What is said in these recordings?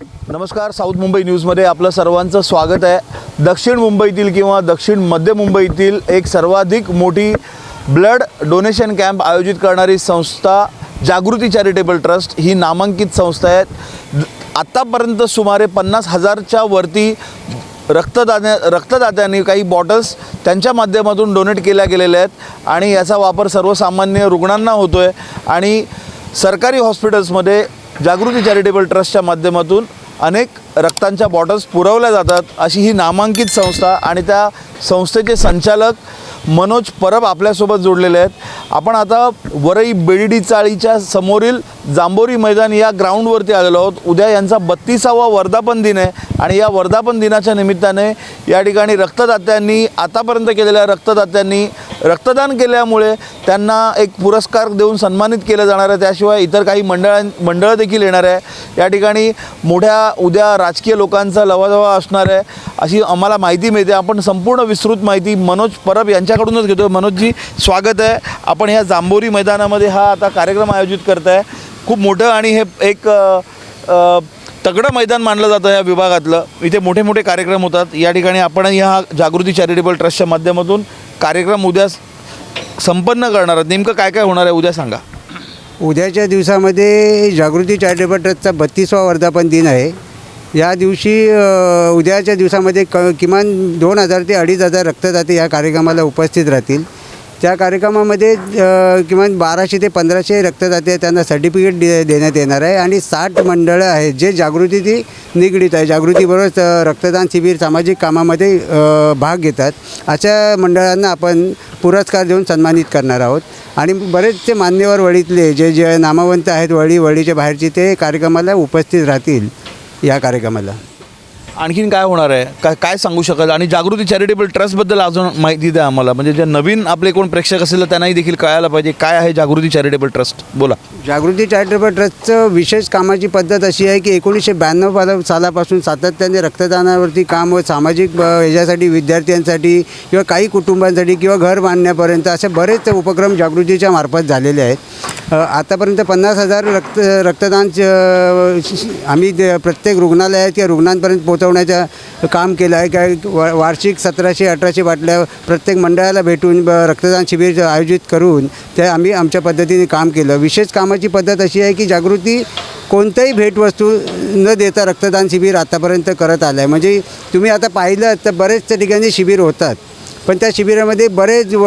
नमस्कार साऊथ मुंबई न्यूजमध्ये आपलं सर्वांचं स्वागत आहे. दक्षिण मुंबईतील किंवा दक्षिण मध्य मुंबईतील एक सर्वाधिक मोठी ब्लड डोनेशन कॅम्प आयोजित करणारी संस्था जागृती चॅरिटेबल ट्रस्ट ही नामांकित संस्था आहे. द- आत्तापर्यंत सुमारे पन्नास हजारच्या वरती रक्तदात्या रक्तदात्यांनी काही बॉटल्स त्यांच्या माध्यमातून डोनेट केल्या गेलेल्या आहेत आणि याचा वापर सर्वसामान्य रुग्णांना होतो आहे आणि सरकारी हॉस्पिटल्समध्ये जागृती चॅरिटेबल ट्रस्टच्या माध्यमातून अनेक रक्तांच्या बॉटल्स पुरवल्या जातात अशी ही नामांकित संस्था आणि त्या संस्थेचे संचालक मनोज परब आपल्यासोबत जोडलेले आहेत. आपण आता वरई बेडिडी चाळीच्या समोरील जांभोरी मैदान या ग्राउंडवरती आलेलो आहोत. उद्या यांचा बत्तीसावा वर्धापन दिन आहे आणि या वर्धापन दिनाच्या निमित्ताने या ठिकाणी रक्तदात्यांनी आतापर्यंत केलेल्या रक्तदात्यांनी रक्तदान केल्यामुळे त्यांना एक पुरस्कार देऊन सन्मानित केलं जाणार आहे. त्याशिवाय इतर काही मंडळां मंडळं देखील येणार आहे. या ठिकाणी मोठ्या उद्या राजकीय लोकांचा लवाजवा असणार आहे. अशी आम्हाला माहिती मिळते. आपण संपूर्ण विस्तृत माहिती मनोज परब यांच्याकडूनच घेतो मनोजजी स्वागत आहे. आपण ह्या जांभोरी मैदानामध्ये हा आता कार्यक्रम आयोजित करत आहे खूप मोठं आणि हे एक तगडं मैदान मानलं जातं या विभागातलं. इथे मोठे मोठे कार्यक्रम होतात. या ठिकाणी आपण ह्या जागृती चॅरिटेबल ट्रस्टच्या माध्यमातून कार्यक्रम उद्या संपन्न करणार आहात. नेमकं काय काय होणार आहे उद्या सांगा. उद्याच्या दिवसामध्ये जागृती चॅरिटेबल ट्रस्टचा बत्तीसवा वर्धापन दिन आहे. या दिवशी उद्याच्या दिवसामध्ये क किमान दोन हजार ते अडीच हजार रक्तदाते या कार्यक्रमाला उपस्थित राहतील. त्या कार्यक्रमामध्ये किमान बाराशे ते पंधराशे रक्तदाते त्यांना सर्टिफिकेट दे देण्यात येणार आहे आणि साठ मंडळं आहेत जे जागृती निगडीत आहे. जागृतीबरोबर रक्तदान शिबिर सामाजिक कामामध्ये भाग घेतात. अशा मंडळांना आपण पुरस्कार देऊन सन्मानित करणार आहोत. आणि बरेचसे मान्यवर वळीतले जे जे नामवंत आहेत वळी वळीच्या बाहेरचे ते कार्यक्रमाला उपस्थित राहतील या कार्यक्रमाला. आणखीन काय होणार आहे? काय काय सांगू शकाल आणि जागृती चॅरिटेबल ट्रस्टबद्दल अजून माहिती द्या आम्हाला. म्हणजे जे नवीन आपले कोण प्रेक्षक असेल तर त्यांनाही देखील कळायला पाहिजे. काय आहे जागृती चॅरिटेबल ट्रस्ट बोला. जागृती चॅरिटेबल ट्रस्टचं विशेष कामाची पद्धत अशी आहे की एकोणीसशे ब्याण्णव सालापासून सातत्याने रक्तदानावरती काम व सामाजिक ह्याच्यासाठी विद्यार्थ्यांसाठी किंवा काही कुटुंबांसाठी किंवा घर बांधण्यापर्यंत असे बरेच उपक्रम जागृतीच्या मार्फत झालेले आहेत. आतापर्यंत पन्नास हजार रक्त रक्तदान आम्ही प्रत्येक रुग्णालयात किंवा रुग्णांपर्यंत पोहोचव पोहोचवण्याचं काम केलं आहे. काय वार्षिक सतराशे अठराशे बाटल्या प्रत्येक मंडळाला भेटून रक्तदान शिबिर आयोजित करून ते आम्ही आमच्या पद्धतीने काम केलं. विशेष कामाची पद्धत अशी आहे की जागृती कोणत्याही भेटवस्तू न देता रक्तदान शिबिर आतापर्यंत करत आलं आहे म्हणजे तुम्ही आता पाहिलं तर बरेचशा ठिकाणी शिबिर होतात. पण त्या शिबिरामध्ये बरेच व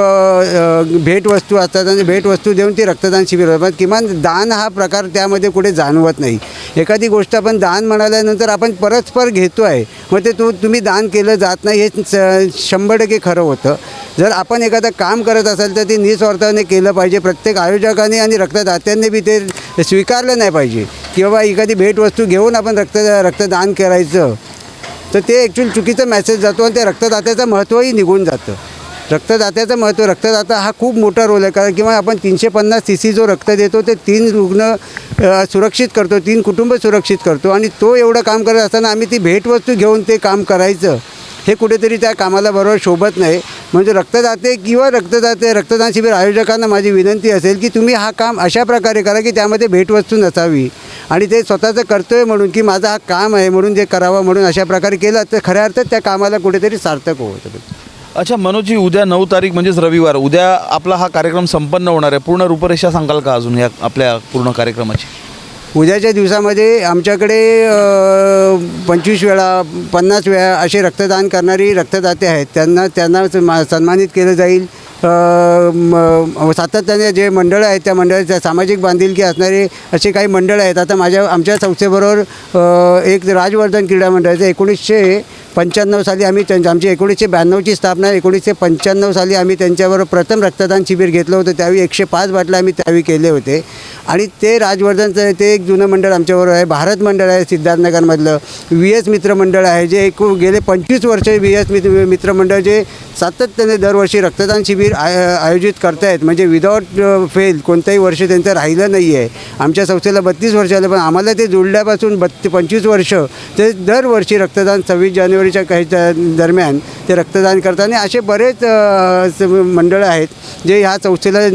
भेटवस्तू असतात आणि भेटवस्तू देऊन ती रक्तदान शिबिर होतात पण किमान दान हा प्रकार त्यामध्ये कुठे जाणवत नाही. एखादी गोष्ट आपण दान म्हणाल्यानंतर आपण परस्पर घेतो आहे मग ते तू तुम्ही दान केलं जात नाही हे शंभर टक्के खरं होतं. जर आपण एखादं काम करत असाल तर ते निस्वार्थाने केलं पाहिजे. प्रत्येक आयोजकाने आणि रक्तदात्यांनी बी ते स्वीकारलं नाही पाहिजे. किंवा एखादी भेटवस्तू घेऊन आपण रक्त रक्तदान करायचं तर ते ॲक्च्युली चुकीचा मेसेज जातो आणि त्या रक्तदात्याचं महत्त्वही निघून जातं. रक्तदात्याचं महत्त्व रक्तदाता हा खूप मोठा रोल आहे. कारण किंवा आपण तीनशे पन्नास सी सी जो रक्त देतो ते तीन रुग्ण सुरक्षित करतो तीन कुटुंब सुरक्षित करतो. आणि तो एवढं काम करत असताना आम्ही ती भेटवस्तू घेऊन ते काम करायचं. हे कुठेतरी त्या कामाला बरोबर शोभत नाही. म्हणजे रक्तदाते किंवा रक्तदाते रक्तदान शिबिर आयोजकांना माझी विनंती असेल की तुम्ही हा काम अशा प्रकारे करा की त्यामध्ये भेटवस्तू नसावी. आणि ते स्वतःचं करतोय म्हणून की माझं हा काम आहे म्हणून जे करावं म्हणून अशा प्रकारे केलं तर खऱ्या अर्थात त्या कामाला कुठेतरी सार्थक होतं. अच्छा मनोजी उद्या नऊ तारीख म्हणजेच रविवार. उद्या आपला हा कार्यक्रम संपन्न होणार आहे. पूर्ण रूपरेषा सांगाल का अजून या आपल्या पूर्ण कार्यक्रमाची? उद्याच्या दिवसामध्ये आमच्याकडे पंचवीस वेळा पन्नास वेळा असे रक्तदान करणारी रक्तदाते आहेत. त्यांना त्यांना मा- सन्मानित केलं जाईल. सातत्याने जे मंडळं आहेत त्या मंडळाच्या सामाजिक बांधिलकी असणारे असे काही मंडळं आहेत. आता माझ्या आमच्या संस्थेबरोबर एक राजवर्धन क्रीडा मंडळाचं एकोणीसशे पंच्याण्णव साली आम्ही त्यांच्या आमची एकोणीसशे ब्याण्णवची स्थापना एकोणीसशे पंच्याण्णव साली आम्ही त्यांच्याबरोबर प्रथम रक्तदान शिबिर घेतलं होतं. त्यावेळी एकशे पाच बाटल्या आम्ही त्यावेळी केले होते. आणि ते राजवर्धनचं ते एक जुनं मंडळ आमच्याबरोबर आहे. भारत मंडळ आहे सिद्धार्थनगरमधलं. व्ही एस मित्र मंडळ आहे जे एक गेले पंचवीस वर्ष व्ही एस मित्र मित्रमंडळ जे सातत्याने दरवर्षी रक्तदान शिबिर आय आयोजित करतायत. म्हणजे विदाऊट फेल कोणतंही वर्ष त्यांचं राहिलं नाही आहे आमच्या संस्थेला बत्तीस वर्ष आलं पण आम्हाला ते जोडल्यापासून बत्ती पंचवीस वर्ष ते दरवर्षी रक्तदान सव्वीस जानेवारीच्या काही दरम्यान ते रक्तदान करतात आणि असे बरेच मंडळं आहेत जे ह्या संस्थेला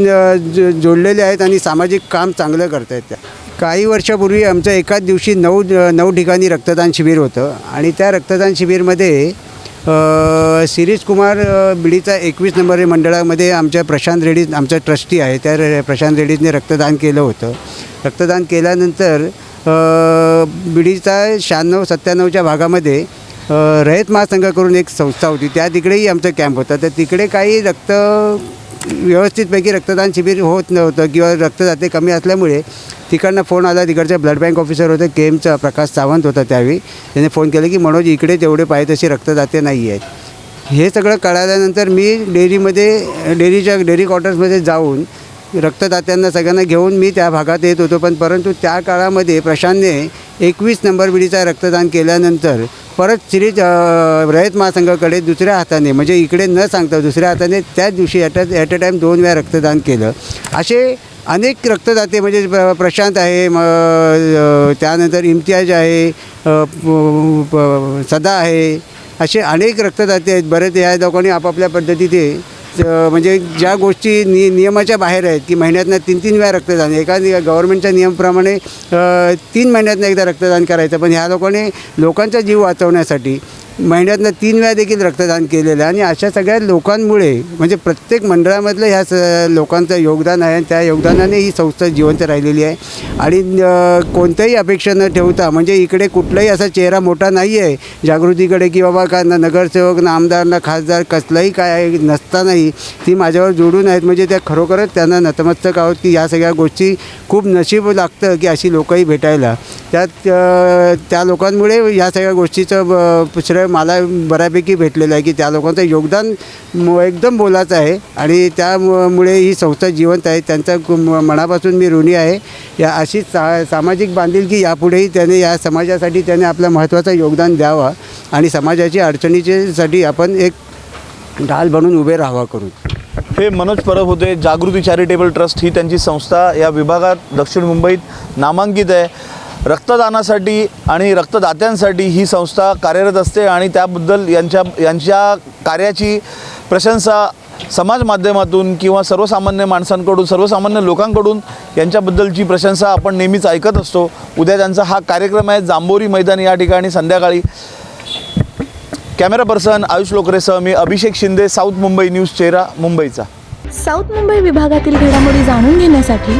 जोडलेले आहेत आणि सामाजिक काम चांगलं करत आहेत त्या. काही वर्षापूर्वी आमचं एकाच दिवशी नऊ नऊ ठिकाणी रक्तदान शिबिर होतं आणि त्या रक्तदान शिबिरमध्ये अ, शिरीष कुमार बिडीचा एकवीस नंबर मंडळामध्ये आमच्या प्रशांत रेड्डी आमचा ट्रस्टी आहे. त्या रे- प्रशांत रेड्डीजने रक्तदान केलं होतं. रक्तदान केल्यानंतर बिडीचा शहाण्णव सत्त्याण्णवच्या भागामध्ये रयत महासंघ करून एक संस्था होती. त्या तिकडेही आमचा कॅम्प होता. तर तिकडे काही रक्त व्यवस्थितपैकी रक्तदान शिबिर होत नव्हतं किंवा रक्तदाते कमी असल्यामुळे तिकडनं फोन आला तिकडचे ब्लड बँक ऑफिसर होते के एमचा प्रकाश सावंत होता त्यावेळी. त्याने फोन केला की मनोज इकडे तेवढे पाहिजे तसे रक्तदाते नाही आहेत हे सगळं कळाल्यानंतर मी डेअरीमध्ये डेअरीच्या डेअरी क्वार्टर्समध्ये जाऊन रक्तदात्यांना सगळ्यांना घेऊन मी त्या भागात येत होतो. पण परंतु त्या काळामध्ये प्रशांतने एकवीस नंबर विडीचा रक्तदान केल्यानंतर परत श्री रयत महासंघाकडे दुसऱ्या हाताने म्हणजे इकडे न सांगता दुसऱ्या हाताने त्याच दिवशी ॲट ॲट अ टाईम दोन वेळा रक्तदान केलं. असे अनेक रक्तदाते म्हणजे प्र- प्रशांत आहे म त्यानंतर इम्तियाज आहे सदा आहे असे अनेक रक्तदाते आहेत. बरेच या लोकांनी आपापल्या पद्धतीने म्हणजे ज्या गोष्टी नि नियमाच्या बाहेर आहेत की महिन्यातनं तीन तीन वेळा रक्तदान एका गव्हर्नमेंटच्या नियमप्रमाणे तीन महिन्यातनं एकदा रक्तदान करायचं. पण ह्या लोकांनी लोकांचा जीव वाचवण्यासाठी महिन्यातनं तीन वेळा देखील रक्तदान केलेलं आहे. आणि अशा सगळ्या लोकांमुळे म्हणजे प्रत्येक मंडळामधलं ह्या स लोकांचं योगदान आहे आणि त्या योगदानाने ही संस्था जिवंत राहिलेली आहे. आणि कोणत्याही अपेक्षा न ठेवता म्हणजे इकडे कुठलाही असा चेहरा मोठा नाही आहे जागृतीकडे की बाबा का ना नगरसेवक ना आमदार ना खासदार कसलाही काय नसतानाही ती माझ्यावर जोडून आहेत. म्हणजे त्या खरोखरच त्यांना नतमस्तक आहोत की या सगळ्या गोष्टी खूप नशीब लागतं की अशी लोकही भेटायला. त्यात त्या लोकांमुळे या सगळ्या गोष्टीचं ब- श्रेय मला बऱ्यापैकी भेटलेलं आहे की त्या लोकांचं योगदान एकदम बोलाचं आहे. आणि त्यामुळे ही संस्था जिवंत आहे. त्यांचा कु- मनापासून मी ऋणी आहे. या अशी सा सामाजिक बांधिलकी यापुढेही त्याने या समाजासाठी त्याने आपलं महत्त्वाचं योगदान द्यावं. आणि समाजाची अडचणीच्यासाठी आपण एक ढाल बनून उभे राहावा करून. हे मनोज परब होते जागृती चॅरिटेबल ट्रस्ट ही त्यांची संस्था या विभागात दक्षिण मुंबईत नामांकित आहे. रक्तदानासाठी आणि रक्तदात्यांसाठी ही संस्था कार्यरत असते आणि त्याबद्दल यांच्या यांच्या कार्याची प्रशंसा समाज माध्यमातून किंवा सर्वसामान्य माणसांकडून सर्वसामान्य लोकांकडून यांच्याबद्दलची प्रशंसा आपण नेहमीच ऐकत असतो. उद्या त्यांचा हा कार्यक्रम आहे जांभोरी मैदान या ठिकाणी संध्याकाळी. कॅमेरा पर्सन आयुष लोकरेसह मी अभिषेक शिंदे साऊथ मुंबई न्यूज चेहरा मुंबईचा. साऊथ मुंबई विभागातील घडामोडी जाणून घेण्यासाठी